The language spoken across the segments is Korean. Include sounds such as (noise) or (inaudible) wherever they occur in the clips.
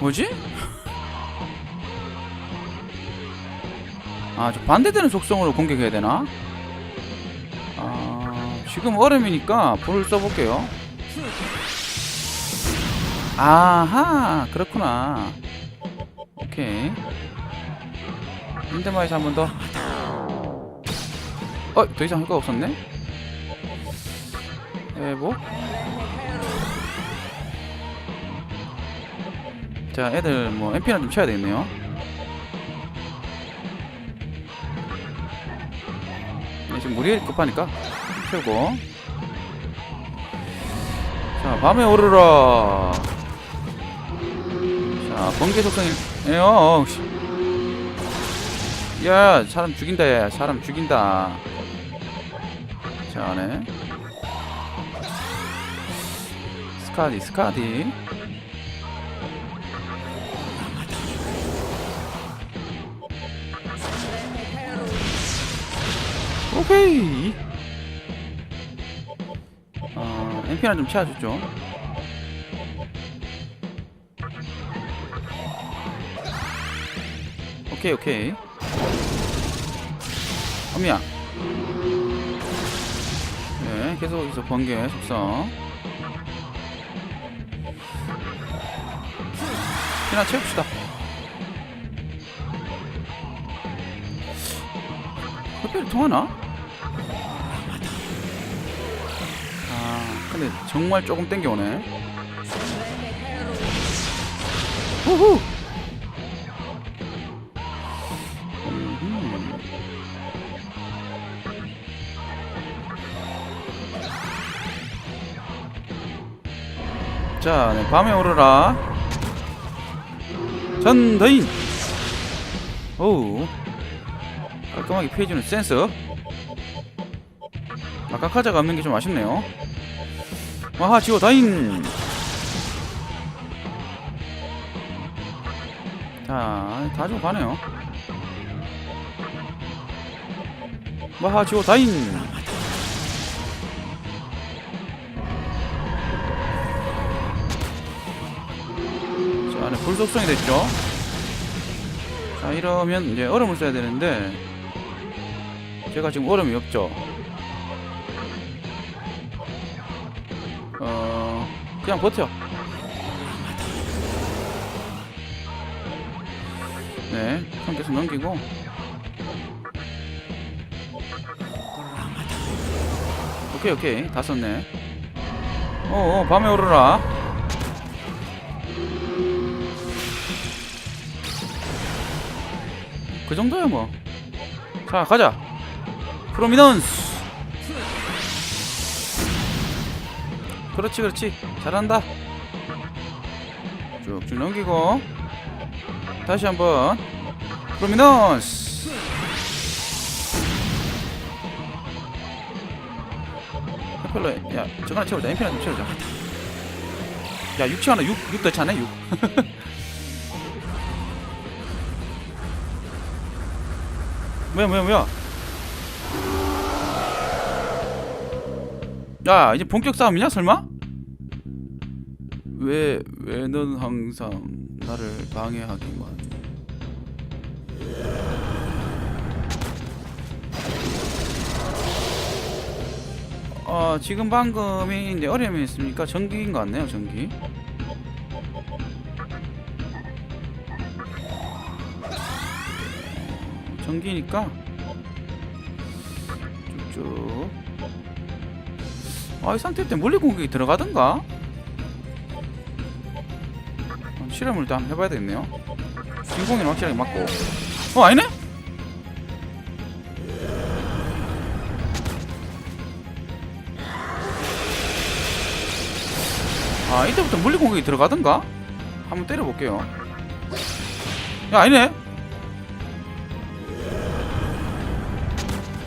뭐지? 아, 저 반대되는 속성으로 공격해야 되나? 아, 지금 얼음이니까 불을 써볼게요. 아하, 그렇구나. 오케이. 핸드마이스 한번 더. 어, 더 이상 할거 없었네? 회복. 자, 애들 뭐 MP나 좀 쳐야 되겠네요. 네, 지금 무리일 급하니까 채우고. 자, 밤에 오르라. 자, 번개 속성이에요. 야, 사람 죽인다, 야, 사람 죽인다. 자, 네. 스카디, 스카디. 오케이. 어, MP나 좀 채워줬죠. 오케이, 오케이. 어미야. 네, 계속 여기서 번개 속성. 그냥 채웁시다. 흡혈이 통하나? 근데 정말 조금 땡겨오네. 후후! 음흠. 자, 네, 밤에 오르라. 전더인! 오우. 깔끔하게 피해주는 센스. 아까 카자가 없는 게 좀 아쉽네요. 와하, 지워 다인! 자, 다 주고 가네요. 와하, 지워 다인! 자, 안에 불속성이 됐죠? 자, 이러면 이제 얼음을 써야 되는데, 제가 지금 얼음이 없죠? 그냥 버텨. 네, 손 계속 넘기고. 오케이, 오케이. 다 썼네. 어어, 밤에 오르라. 그 정도야 뭐. 자 가자. 프로미넌스. 그렇지 그렇지 잘한다. 쭉쭉 넘기고 다시 한번 프로미넌스. 헬펠러 야 저거 하나 채우자 엠피 하나 좀 채우자. 야 육치 하나 육육더 차네 육. (laughs) 뭐야 뭐야 뭐야 야 이제 본격 싸움이냐 설마? 왜 왜 넌 항상 나를 방해하기만 어 지금 방금이 이제 어려움이 있으니까? 전기인 것 같네요 전기. 전기니까. 쭉쭉 아 이 상태 때 물리 공격이 들어가던가? 어, 실험을 일단 해봐야 되겠네요. 진공이 확실하게 맞고. 어 아니네? 아 이때부터 물리 공격이 들어가던가? 한번 때려볼게요. 야 아니네?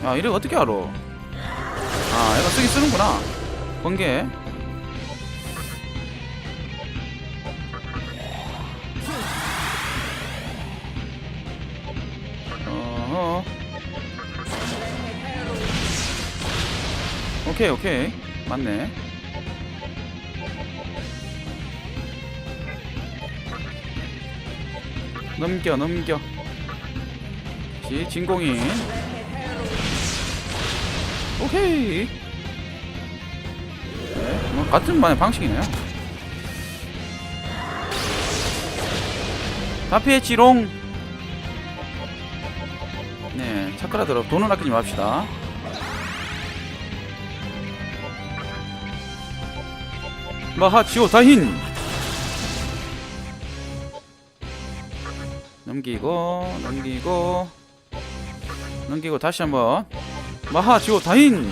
야 이래 어떻게 알아? 아 얘가 쓰긴 쓰는구나 번개. 어허. 오케이 오케이. 맞네. 넘겨 넘겨. 지 진공인. 오케이 같은 만의 방식이네요. 다 피했지롱. 네 차크라 들어 돈은 아끼지 맙시다. 마하 지오 다힌. 넘기고 넘기고 넘기고 다시 한번 마하 지오 다힌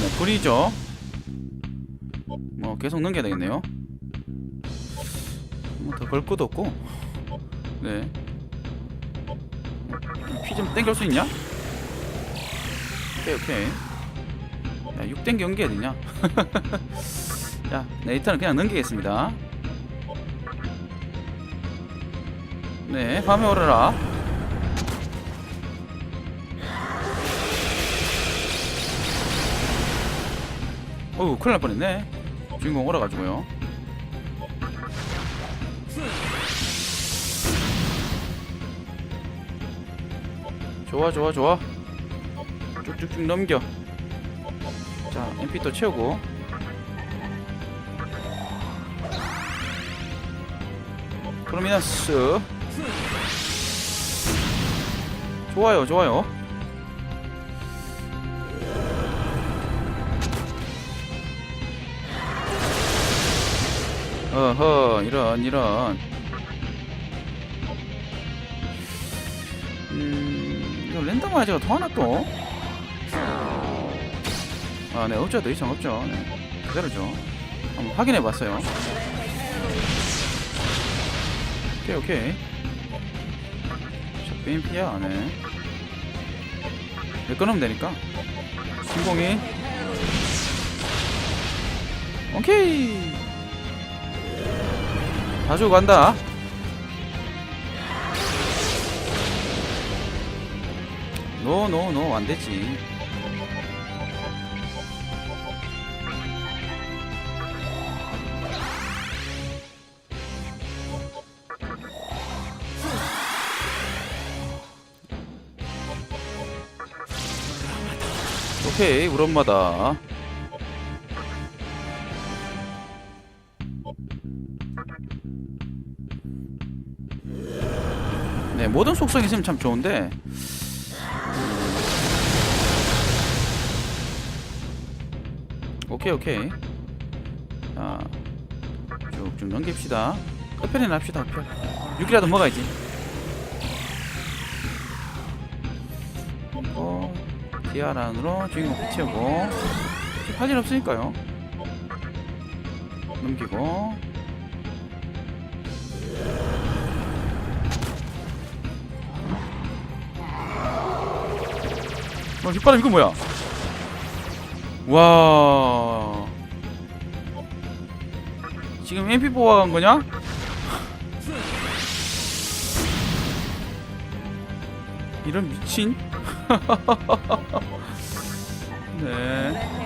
자, 네, 불이죠. 뭐 계속 넘겨야 되겠네요. 뭐 더 걸 것도 없고. 네. 피 좀 땡길 수 있냐? 오케이 오케이. 야, 6 땡겨 넘겨야 되냐? (laughs) 자, 네, 일단은 그냥 넘기겠습니다. 네, 밤에 오르라. 어우, 큰일 날 뻔했네. 주인공 오라가지고요. 좋아, 좋아, 좋아. 쭉쭉쭉 넘겨. 자, MP 또 채우고. 프로미너스. 좋아요, 좋아요. 어허, 이런, 이런. 음, 이거 랜덤 아재가 더 하나 또? 아, 네, 없죠. 더 이상 없죠. 네, 그대로죠. 한번 확인해 봤어요. 오케이, 오케이. 자, BMP야, 네. 몇 끊으면 되니까. 신공이. 오케이. 다 주고 간다. 노, 노, 노, 안 되지. 오케이, 우리 엄마다. 모든 속성이 있으면 참 좋은데. 오케이, 오케이. 자, 쭉쭉 넘깁시다. 끝편에 납시다, 끝편. 6이라도 먹어야지. 디아라 안으로 주인공 붙이고 할일 없으니까요. 넘기고 어, 뒷바람 이거 뭐야? 와. 지금 MP4가 간 거냐? 이런 미친? (laughs) 네.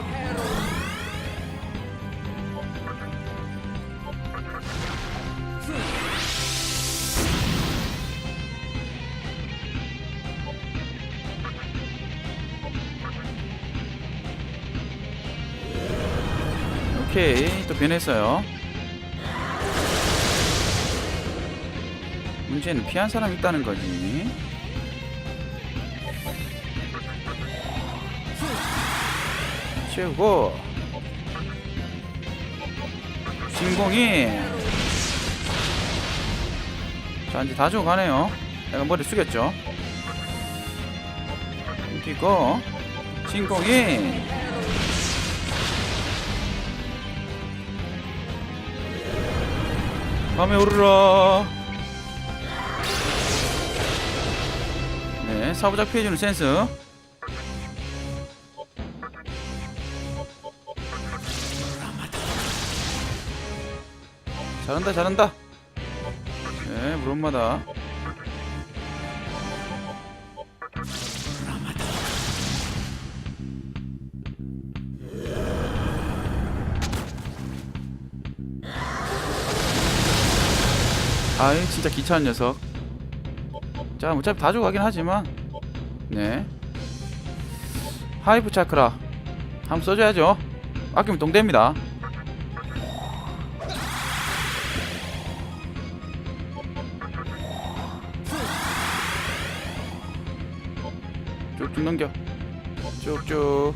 오케이. 또 변했어요. 문제는 피한 사람 있다는 거지. 채우고. 진공이. 자 이제 다 주고 가네요. 내가 머리 숙였죠. 웃기고. 진공이 밤에 오르라. 네, 사부작 피해주는 센스. 잘한다, 잘한다. 네, 물엄마다. 아이 진짜 귀찮은 녀석. 자 어차피 다 죽어가긴 하지만. 네. 하이프 차크라. 한번 써줘야죠. 아끼면 똥됩니다. 쭉쭉 넘겨. 쭉쭉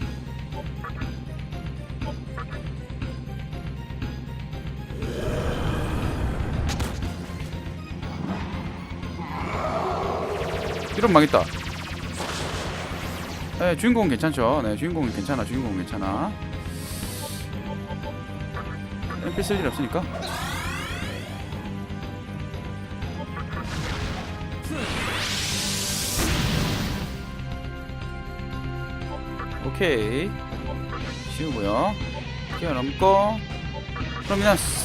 이런 망했다. 네 주인공은 괜찮죠. 네 주인공은 괜찮아 주인공은 괜찮아. MP 쓸 일 없으니까. 오케이. 쉬우고요. 뛰어넘고. 프로미넌스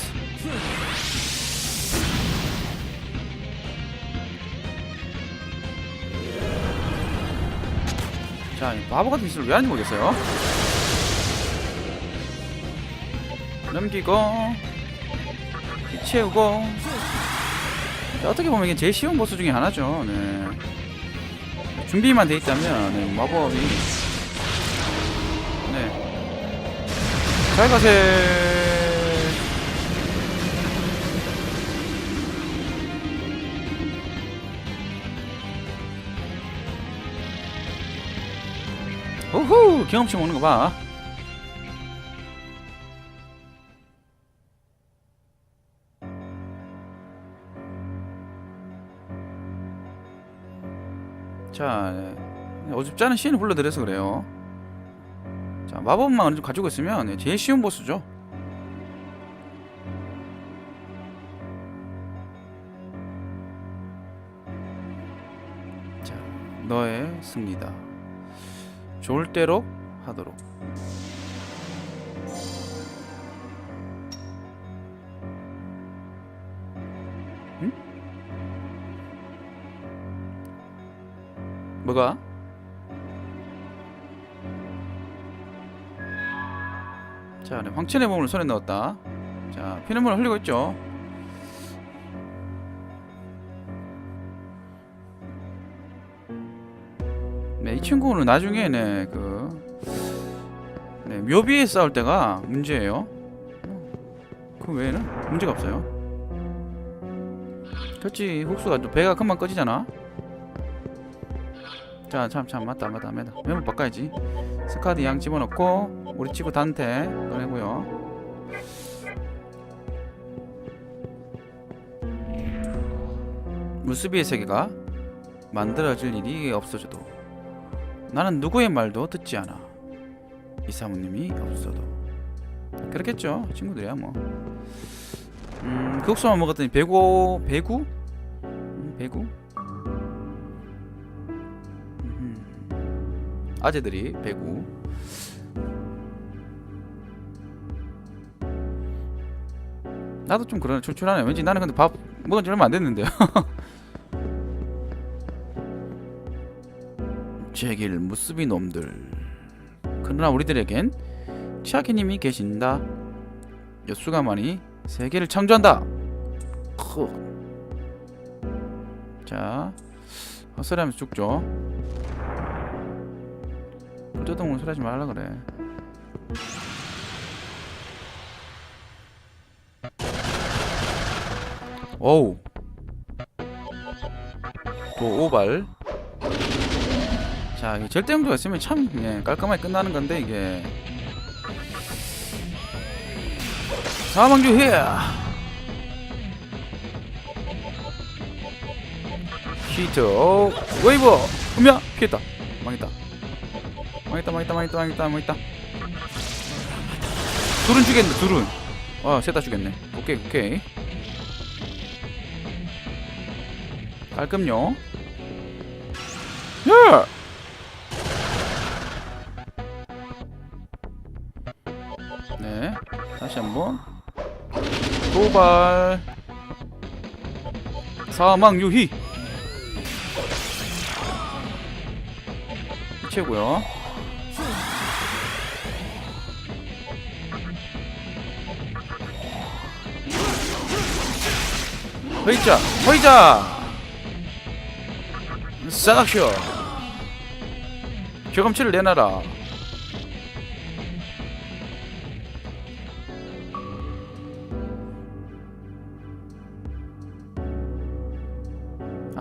자, 이 바보 같은 짓을 왜 하는지 모르겠어요. 넘기고, 피 채우고. 자, 어떻게 보면 이게 제일 쉬운 보스 중에 하나죠. 네. 준비만 돼 있다면 네, 마법이 네. 잘 가세. 오호 경험치 먹는 거 봐. 자, 네. 어줍지 않은 시인을 불러드려서 그래요. 자, 마법만 어느 정도 가지고 있으면 네, 제일 쉬운 보스죠. 자, 너의 승리다. 좋을 대로 하도록. 응? 뭐가? 자, 네, 황천의 몸을 손에 넣었다. 자, 피눈물을 흘리고 있죠. 친구는 나중에 네, 그 네, 묘비에 싸울 때가 문제예요. 그 외에는 문제가 없어요. 그렇지, 훅수가 또 배가 금방 꺼지잖아. 자, 참, 참, 맞다, 맞다, 맞다. 메모 바꿔야지. 스카드 양 집어넣고 우리 친구 단테 꺼내고요. 무스비의 세계가 만들어질 일이 없어져도 나는 누구의 말도 듣지 않아. 이 사모님이 없어도 그렇겠죠. 친구들이야 뭐. 음, 국수만 먹었더니 배고 배구? 음, 배구? 음, 아재들이 배구. 나도 좀 그러네 출출하네. 왠지 나는 근데 밥 먹은 지 얼마 안 됐는데요. (laughs) 제길 무스비 놈들. 그러나 우리들에겐 치아키님이 계신다. 여수가만이 세계를 창조한다. 크. 자, 헛소리하면서 죽죠. 불자동으로 소리하지 말라 그래. 어우. 또 오발. 자, 이 절대음도가 있으면 참 예, 깔끔하게 끝나는 건데 이게. 사망주 해. 히트 오, 웨이브! 음야! 피했다. 망했다. 망했다 망했다 망했다 망했다 망했다. 둘은 죽겠네 둘은. 어셋 다 죽겠네. 오케이 오케이. 깔끔요 도발. 사망 유희. 최고요. 허이자 허이자. 싸닥쇼 경험치를 내놔라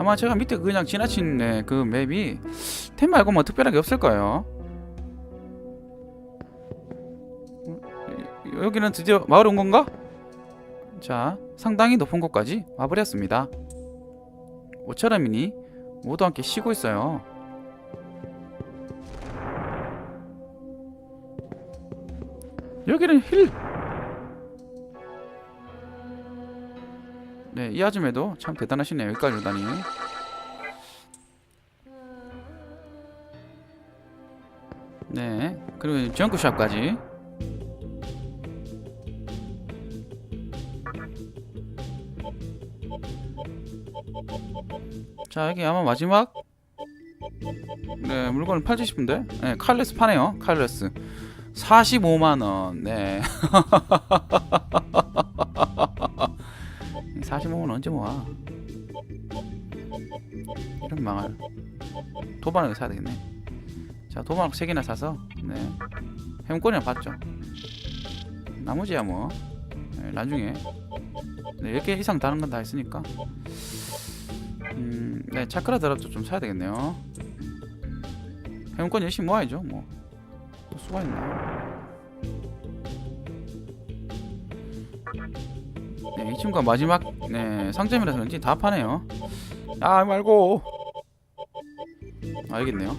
아마 제가 밑에 그냥 지나친 네, 그 맵이 템 말고 뭐 특별하게 없을 거예요 어, 여- 여기는 드디어 마을 온 건가? 자, 상당히 높은 곳까지 와버렸습니다. 모처럼이니 모두 함께 쉬고 있어요. 여기는 힐. 네, 이 아줌매도 참 대단하시네요. 여기까지 오다니. 네, 그리고 정크샵까지. 자 여기 아마 마지막 네 물건을 팔지 싶은데 네 칼레스 파네요 칼레스 45만 원 네 (laughs) 언제 모아? 이런 망할. 도반을 사야 되겠네. 자 도반 3개나 사서. 네. 해문권이나 받죠. 나머지야 뭐. 네, 나중에. 네, 10개 이상 다른 건 다 했으니까. 음, 네, 차크라 드랍도 좀 사야 되겠네요. 회원권 열심히 모아야죠, 뭐. 있나. 네, 이 친구가 마지막, 네, 상점이라서 그런지 다 파네요. 아, 말고. 알겠네요.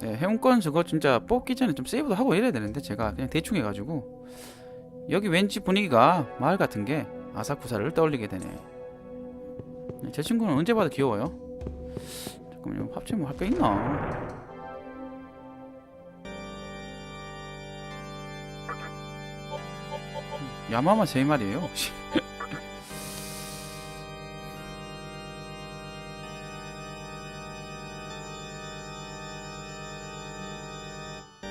네, 회원권 저거 진짜 뽑기 전에 좀 세이브도 하고 이래야 되는데 제가 그냥 대충 해가지고 여기 왠지 분위기가 마을 같은 게 아사쿠사를 떠올리게 되네. 네, 제 친구는 언제 봐도 귀여워요. 잠깐만요, 합체 뭐할거 있나? 야마마 세 마리예요. 혹시? (laughs)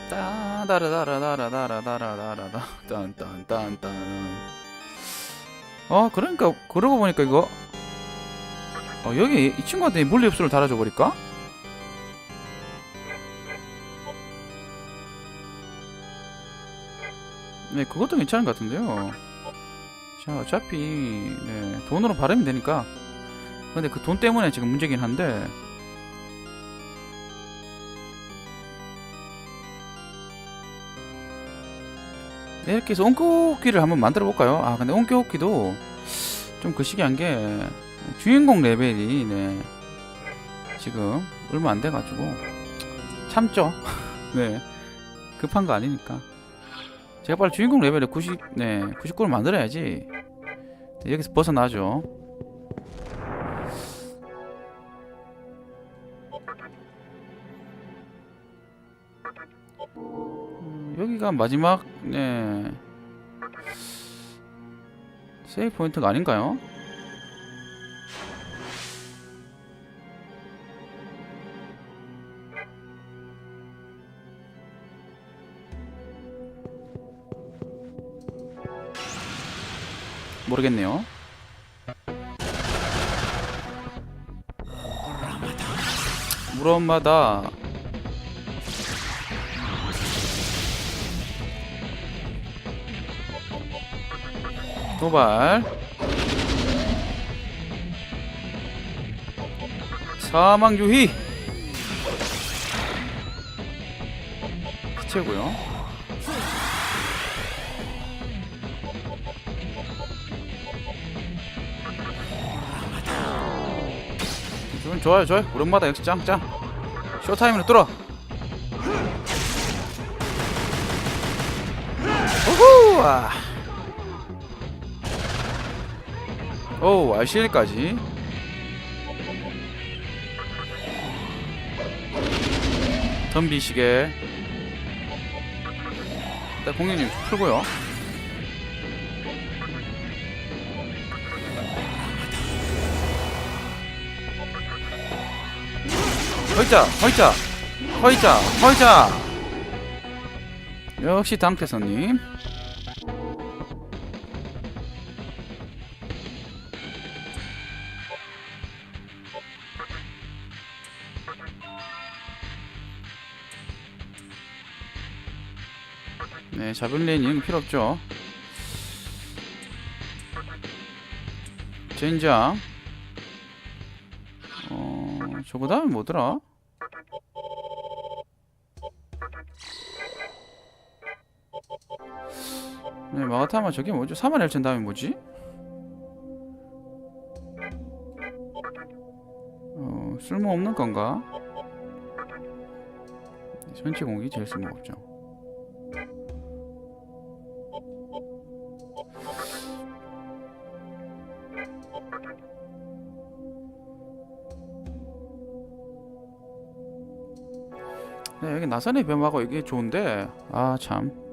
따다라다라다라다라다라다 딴딴딴딴 어 그러니까 그러고 보니까 이거 어 여기 이 친구한테 물리 흡수를 달아줘 버릴까? 네 그것도 괜찮은 것 같은데요 자 어차피 네 돈으로 바르면 되니까 근데 그 돈 때문에 지금 문제긴 한데 네, 이렇게 해서 옹교호끼를 한번 만들어 볼까요? 아 근데 옹교호끼도 좀 그 시기한 게 주인공 레벨이 네. 지금 얼마 안 돼가지고. 참죠. (laughs) 네. 급한 거 아니니까. 제가 빨리 주인공 레벨에 90, 네 99를 만들어야지. 네, 여기서 벗어나죠. 음, 여기가 마지막 네. 세이브 포인트가 아닌가요? 모르겠네요. 물엄마다 도발 사망 유희 최고요. 좋은 좋아요 좋아요. 오랜만에 역시 짱짱. 쇼타임으로 뚫어. 우후 아. 오 RCL까지. 덤비시게. 일단 공유님 풀고요 허이자 허이자 허이자 허이자. 역시 당태선님. 네 자블린님 필요 없죠. 젠장. 어 저거 다음에 뭐더라 네, 마가타마 저게 뭐죠? 4만 1천 다음에 뭐지? 어, 쓸모없는 건가? 전체 공기 제일 쓸모없죠. 네, 여기 나선의 뱀하고 이게 좋은데, 아, 참.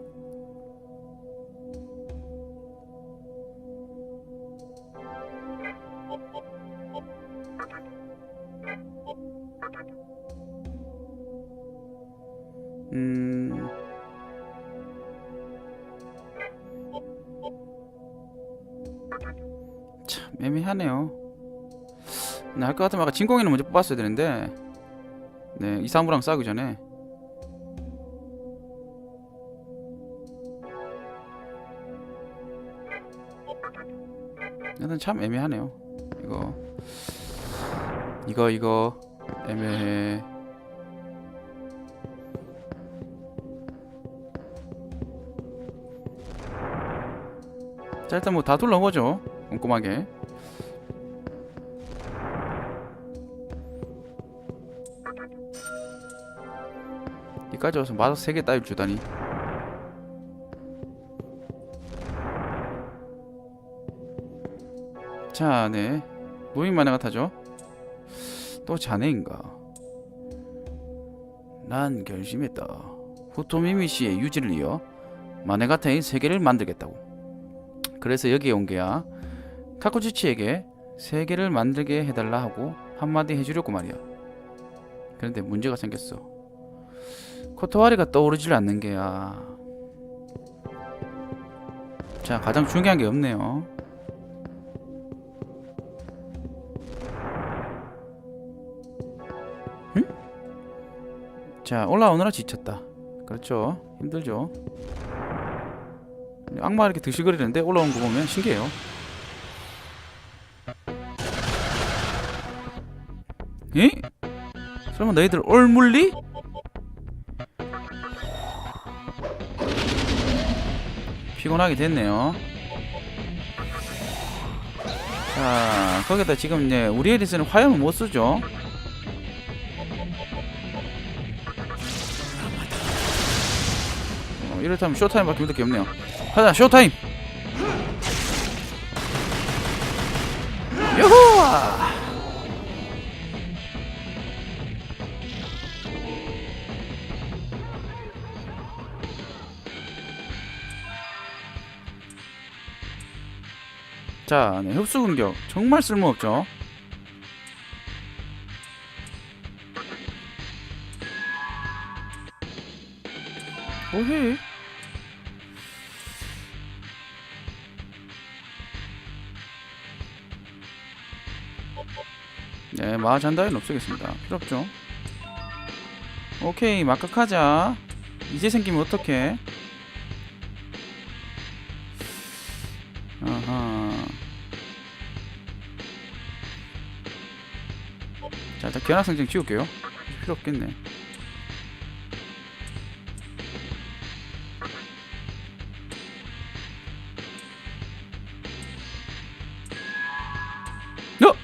애매하네요. 네, 할것 같으면 아까 진공이는 먼저 뽑았어야 되는데, 네 이사무랑 싸우기 전에. 일단 참 애매하네요. 이거, 이거 이거 애매해. 자 일단 뭐 다 둘러보죠 꼼꼼하게 여기까지 와서 마저 3개 따위 주다니 자네 노인 만화가 타죠 또 자네인가 난 결심했다 후토미미 씨의 유지를 이어 마네가타의 세계를 만들겠다고 그래서 여기에 온 게야. 카쿠지치에게 세 개를 만들게 해달라 하고 한마디 해주려고 말이야. 그런데 문제가 생겼어. 코토와리가 떠오르질 않는 게야. 자, 가장 중요한 게 없네요. 응? 자, 올라오느라 지쳤다. 그렇죠. 힘들죠. 악마 이렇게 드실거리는데 올라온 거 보면 신기해요. 에? 설마 너희들 올물리? 피곤하게 됐네요. 자, 거기다 지금 이제 우리 에리스는 화염을 못 쓰죠. 어, 이렇다면 쇼타임밖에 힘들 게 없네요. 가자 쇼타임 유후 자, 네, 흡수 공격 정말 쓸모없죠. 오해. 네, 마잔다이는 없애겠습니다. 필요 없죠. 오케이, 막각하자. 이제 생기면 어떡해? 자, 일단 견학생증 지울게요. 필요 없겠네. 어?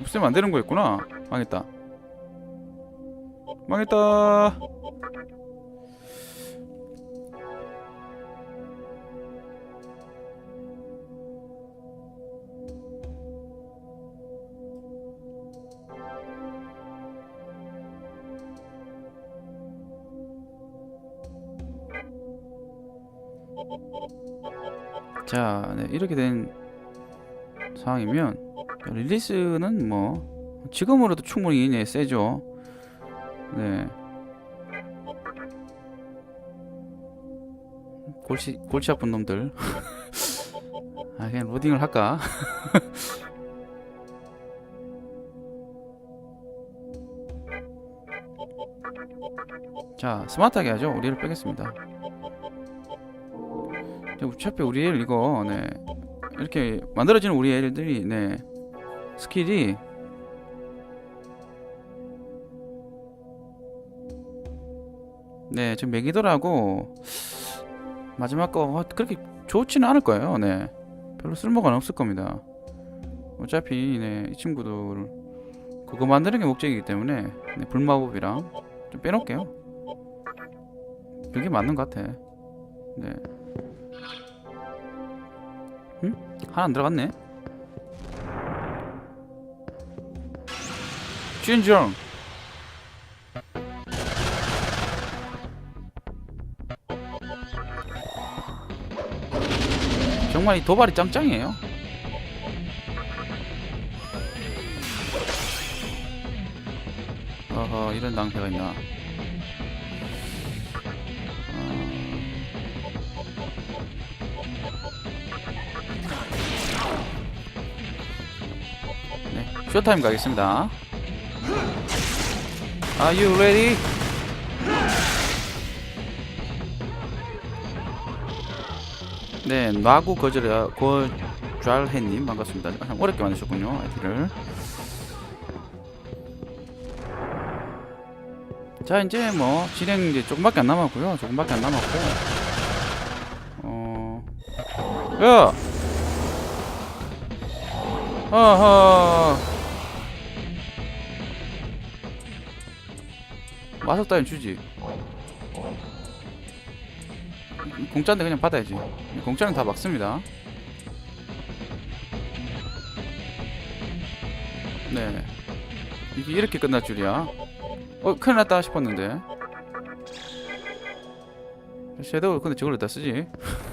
없애면 안 되는 거였구나. 망했다. 망했다. 이렇게 된 상황이면 릴리스는 뭐 지금으로도 충분히 네, 세죠. 네. 골치 골치 아픈 놈들. (laughs) 아 그냥 로딩을 할까? (laughs) 자 스마트하게 하죠. 우리를 빼겠습니다. 어차피 우리 애 이거 네 이렇게 만들어지는 우리 애들이 네 스킬이 네 지금 메기더라고 마지막 거 그렇게 좋지는 않을 거예요. 네 별로 쓸모가 없을 겁니다. 어차피 네, 이 친구들 그거 만드는 게 목적이기 때문에 네, 불마법이랑 좀 빼놓을게요. 그게 맞는 것 같아. 네. 하나 안 들어갔네. 진정. 정말 이 도발이 짱짱이에요. 어허 이런 낭패가 있나. 쇼타임 가겠습니다. Are you ready? 네, 나구 거절해 거절해님 반갑습니다. 참 어렵게 만드셨군요, 아이디를. 자, 이제 뭐 진행 이제 조금밖에 안 남았고요. 조금밖에 안 남았고, 어, 야, 어허, 마석 따윈 주지. 공짜인데 그냥 받아야지. 공짜는 다 막습니다. 네. 이게 이렇게 끝날 줄이야. 어, 큰일 났다 싶었는데. 섀도우 근데 저걸 다 쓰지?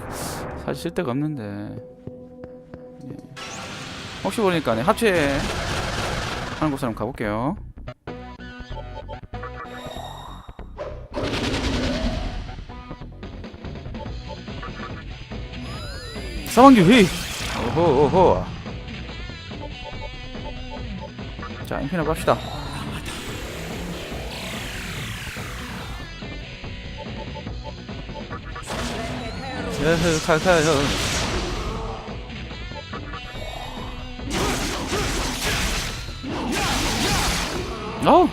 (laughs) 사실 쓸 데가 없는데. 예. 혹시 모르니까 네, 합체 하는 곳으로 가볼게요. 사망기 휘! 오호 오호. 자 인피나 갑시다. 으흐 칼칼요 어우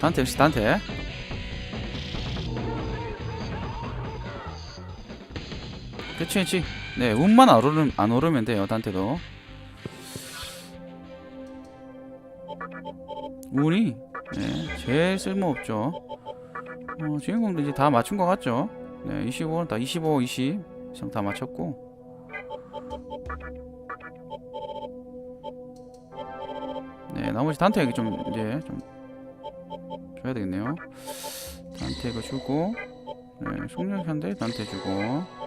단테 역시 단테 그치 그치. 네 운만 안 오르면, 안 오르면 돼요 단테도. 운이 네 제일 쓸모없죠. 어, 주인공도 이제 다 맞춘 것 같죠? 네 25는 다 25, 20 이상 다 맞췄고. 네 나머지 단테에게 좀 이제 좀 줘야 되겠네요. 단테 이거 주고 네 속력 현대 단테 주고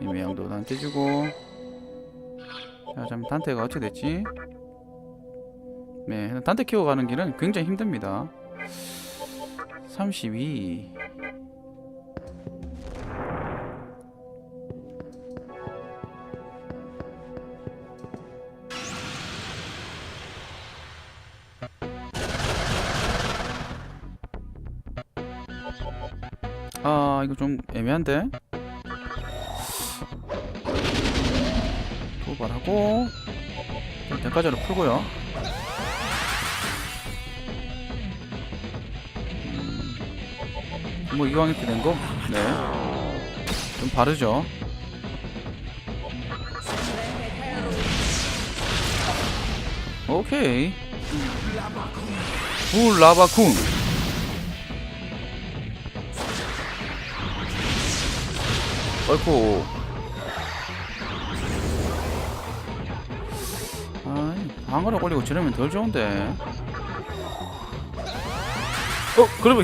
이 매양도 단테 주고. 자잠 단테가 어떻게 됐지? 네 단테 키워가는 길은 굉장히 힘듭니다. 32 아 이거 좀 애매한데 도발하고 대가전을 풀고요. 음, 뭐 이왕 이렇게 된 거? 네 좀 바르죠. 오케이. 불라바쿵 어이쿠 방어력 올리고 저러면 덜 좋은데. 어 그러면